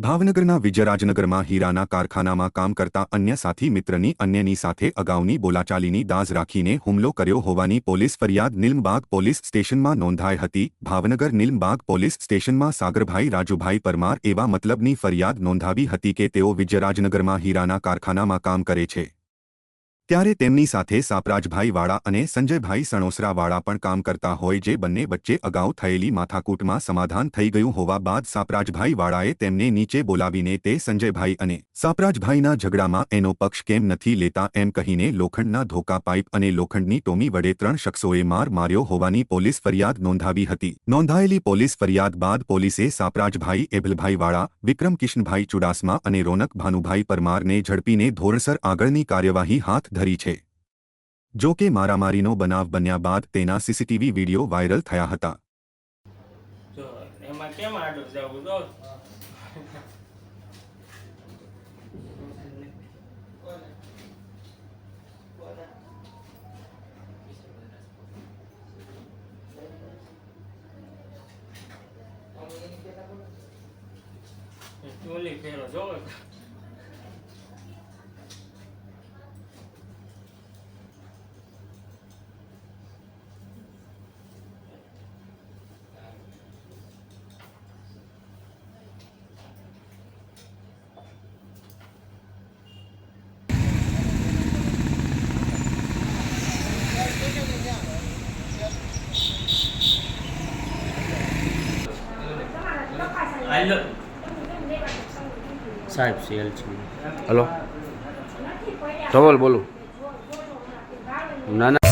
ભાવનગરના વિજયરાજનગરમાં હીરાના કારખાનામાં કામ કરતા અન્ય સાથી મિત્રની અન્યની સાથે અગાઉની બોલાચાલીની દાઝ રાખીને હુમલો કર્યો હોવાની પોલીસ ફરિયાદ નિલમબાગ પોલીસ સ્ટેશનમાં નોંધાઈ હતી. ભાવનગર નિલમબાગ પોલીસ સ્ટેશનમાં સાગરભાઈ રાજુભાઈ પરમાર એવા મતલબની ફરિયાદ નોંધાવી હતી કે તેઓ વિજયરાજનગરમાં હીરાના કારખાનામાં કામ કરે છે. ત્યારે તેમની સાથે સાપરાજભાઈવાળા અને સંજયભાઈ સણોસરાવાળા પણ કામ કરતા હોય જે બંને વચ્ચે અગાઉ થયેલી માથાકૂટમાં સમાધાન થઈ ગયું હોવા બાદ સાપરાજભાઈ વાળાએ તેમને નીચે બોલાવીને તે સંજયભાઈ અને સાપરાજભાઈના ઝઘડામાં એનો પક્ષ કેમ નથી લેતા એમ કહીને લોખંડના ધોકા પાઇપ અને લોખંડની ટોમી વડે ત્રણ શખ્સોએ માર માર્યો હોવાની પોલીસ ફરિયાદ નોંધાવી હતી. નોંધાયેલી પોલીસ ફરિયાદ બાદ પોલીસે સાપરાજભાઈ એભલભાઈવાળા વિક્રમ કિશનભાઈ ચુડાસમા અને રોનક ભાનુભાઈ પરમારને ઝડપીને ધોરણસર આગળની કાર્યવાહી હાથ ધરી છે. જો કે મારામારીનો બનાવ બન્યા બાદ તેના સીસીટીવી વીડિયો વાયરલ થયા હતા. કેમ આડું જવું જો ચોલી ફેરો જો હાલો. સાહેબ સેલ છે. હલો. ધવલ બોલું. ના ના.